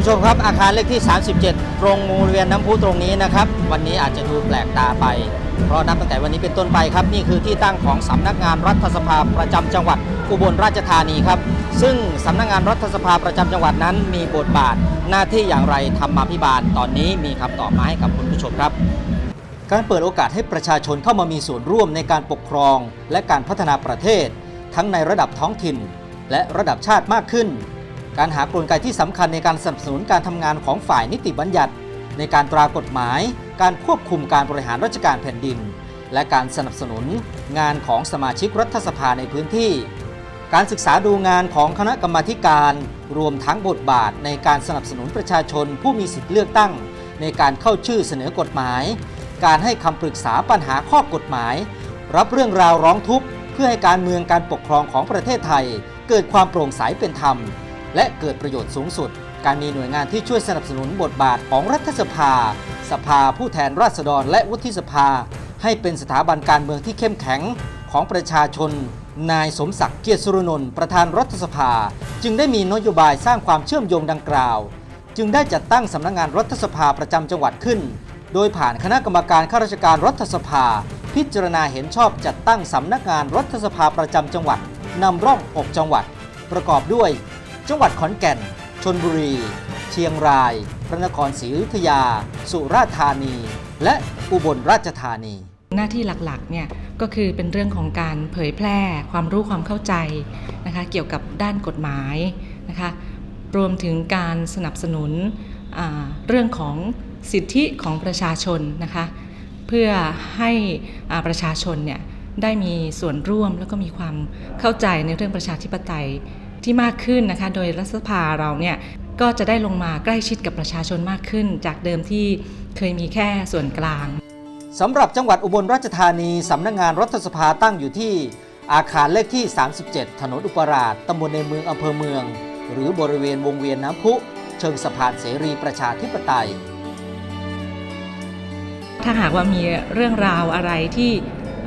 ผู้ชมครับอาคารเลขที่ 37 ตรงบริเวณน้ำพุตรงนี้นะครับ วันนี้อาจจะดูแปลกตาไป เพราะนับตั้งแต่วันนี้เป็นต้นไปครับ นี่คือที่ตั้งของสำนักงานรัฐสภาประจำจังหวัดอุบลราชธานีครับ ซึ่งสำนักงานรัฐสภาประจำจังหวัดนั้น มีบทบาทหน้าที่อย่างไรธรรมาภิบาล ตอนนี้มีคำตอบมาให้กับคุณผู้ชมครับ การเปิดโอกาสให้ประชาชนเข้ามามีส่วนร่วมในการปกครอง และการพัฒนาประเทศ ทั้งในระดับท้องถิ่น และระดับชาติมากขึ้น การหากลไกที่สำคัญในการสนับสนุนการทำงานของฝ่ายนิติบัญญัติ ในการตรากฎหมาย การควบคุมการบริหารราชการแผ่นดิน และการสนับสนุนงานของสมาชิกรัฐสภาในพื้นที่ การศึกษาดูงานของคณะกรรมาการ รวมทั้งบทบาทในการสนับสนุนประชาชนผู้มีสิทธิเลือกตั้ง ในการเข้าชื่อเสนอกฎหมาย การให้คำปรึกษาปัญหาข้อกฎหมาย รับเรื่องราวร้องทุกข์ เพื่อให้การเมืองการปกครองของประเทศไทย เกิดความโปร่งใสเป็นธรรม และเกิดประโยชน์สูงสุด การมีหน่วยงานที่ช่วยสนับสนุนบทบาทของรัฐสภา สภาผู้แทนราษฎรและวุฒิสภา ให้เป็นสถาบันการเมืองที่เข้มแข็งของประชาชน นายสมศักดิ์เกียรติสุรนนท์ประธานรัฐสภา จึงได้มีนโยบายสร้างความเชื่อมโยงดังกล่าว จึงได้จัดตั้งสำนักงานรัฐสภาประจำจังหวัดขึ้น โดยผ่านคณะกรรมการข้าราชการรัฐสภา พิจารณาเห็นชอบจัดตั้งสำนักงานรัฐสภาประจำจังหวัดนำร่อง6จังหวัด ประกอบด้วย จังหวัดขอนแก่น ชนบุรี เชียงราย พระนครศรีอยุธยา สุราษฎร์ธานี และอุบลราชธานี หน้าที่หลักๆเนี่ยก็คือเป็นเรื่องของการเผยแพร่ความรู้ความเข้าใจนะคะเกี่ยวกับด้านกฎหมายนะคะรวมถึงการสนับสนุนเรื่องของสิทธิของประชาชนนะคะเพื่อให้ประชาชนเนี่ยได้มีส่วนร่วมแล้วก็มีความเข้าใจในเรื่องประชาธิปไตย ที่มากขึ้นนะคะ โดยรัฐสภาเราเนี่ยก็จะได้ลงมาใกล้ชิดกับประชาชนมากขึ้น จากเดิมที่เคยมีแค่ส่วนกลางสำหรับจังหวัดอุบลราชธานีสำนักงานรัฐสภาตั้งอยู่ที่อาคารเลขที่ 37 ถนนอุปราชตำบลในเมืองอำเภอเมือง หรือบริเวณวงเวียนน้ำพุ เชิงสะพานเสรีประชาธิปไตย ถ้าหากว่ามีเรื่องราวอะไรที่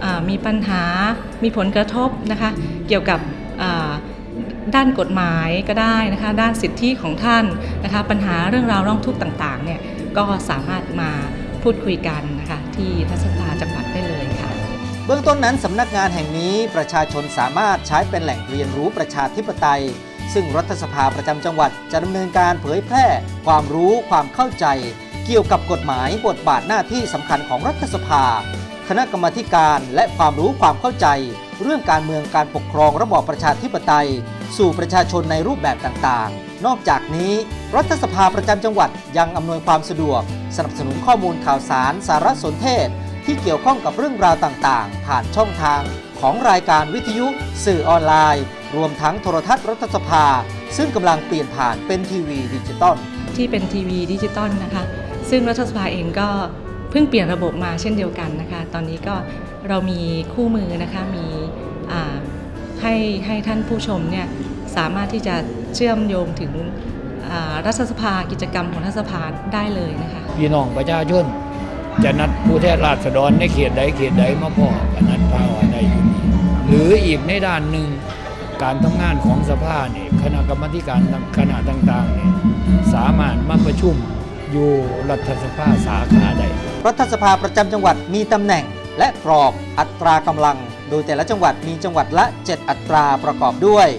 อ่ามีปัญหา มีผลกระทบนะคะ เกี่ยวกับอ่า ด้านกฎหมายก็ได้นะคะ ด้านสิทธิของท่านนะคะ ปัญหาเรื่องราวร้องทุกข์ต่างๆเนี่ยก็สามารถมาพูดคุยกันนะคะที่ทัศภาจังหวัดได้เลยค่ะ เบื้องต้นนั้นสำนักงานแห่งนี้ประชาชนสามารถใช้เป็นแหล่งเรียนรู้ประชาธิปไตย ซึ่งรัฐสภาประจำจังหวัดจะดำเนินการเผยแพร่ ความรู้ความเข้าใจ เกี่ยวกับกฎหมายบทบาทหน้าที่สำคัญของรัฐสภา คณะกรรมาการและความรู้ความเข้าใจ เรื่องการเมืองการปกครองระบอบประชาธิปไตย สู่ประชาชนในรูปแบบต่างๆ นอกจากนี้ รัฐสภาประจำจังหวัดยังอำนวยความสะดวก สนับสนุนข้อมูลข่าวสาร สารสนเทศ ที่เกี่ยวข้องกับเรื่องราวต่างๆ ผ่านช่องทางของรายการวิทยุ สื่อออนไลน์ รวมทั้งโทรทัศน์รัฐสภา ซึ่งกำลังเปลี่ยนผ่านเป็นทีวีดิจิตอลที่เป็นทีวีดิจิตอลนะคะ ซึ่งรัฐสภาเองก็เพิ่งเปลี่ยนระบบมาเช่นเดียวกันนะคะ ตอนนี้ก็เรามีคู่มือนะคะมีอ่า ให้ให้ท่านผู้ชมเนี่ยสามารถที่จะเชื่อมโยงถึงอ่ารัฐสภากิจกรรมของรัฐสภาได้เลยนะคะพี่น้องประชาชนจะนัดผู้แทนราษฎรในเขตใดเขตใดมาพ่อกันนัดพาว่าได้อยู่นี่หรืออีกในด้านหนึ่งการทำงานของสภาเนี่ยคณะกรรมาธิการคณะต่างๆเนี่ยสามารถมาประชุมอยู่รัฐสภาสาขาใดรัฐสภาประจำจังหวัดมีตำแหน่งและกรอบอัตรากำลังโดยแต่ละจังหวัดมีจังหวัดละ 7 อัตราประกอบด้วย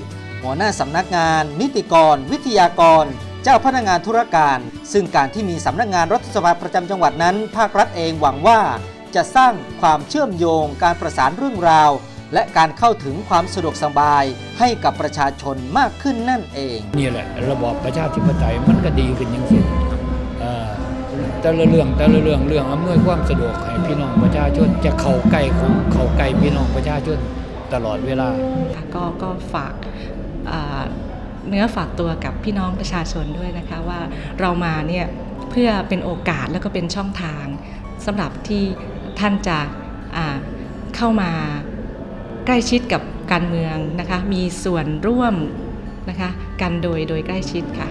หัวหน้าสำนักงาน นิติกร วิทยากร เจ้าพนักงานธุรการ ซึ่งการที่มีสำนักงานรัฐสภาประจำจังหวัดนั้น ภาครัฐเองหวังว่า จะสร้างความเชื่อมโยง การประสานเรื่องราว และการเข้าถึงความสะดวกสบาย ให้กับประชาชนมากขึ้นนั่นเอง นี่แหละ ระบอบประชาธิปไตยมันก็ดีขึ้นอย่างสิ้นเอ่อ แต่ละเรื่องแต่ละเรื่องเรื่องอำนวยความสะดวกให้พี่น้องประชาชนจะเข้าใกล้ของเข้าใกล้พี่น้องประชาชนตลอดเวลา ก็ก็ฝากเนื้อฝากตัวกับพี่น้องประชาชนด้วยนะคะว่าเรามาเนี่ยเพื่อเป็นโอกาสแล้วก็เป็นช่องทางสำหรับที่ท่านจะเข้ามาใกล้ชิดกับการเมืองนะคะมีส่วนร่วมนะคะกันโดยโดยใกล้ชิดค่ะ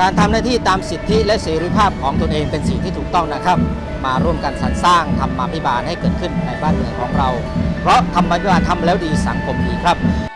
การทำหน้าที่ตามสิทธิและเสรีภาพของตนเองเป็นสิ่งที่ถูกต้องนะครับ มาร่วมกันสรรสร้างธรรมาภิบาลให้เกิดขึ้นในบ้านเมืองของเรา เพราะธรรมาภิบาลทำแล้วดีสังคมดีครับ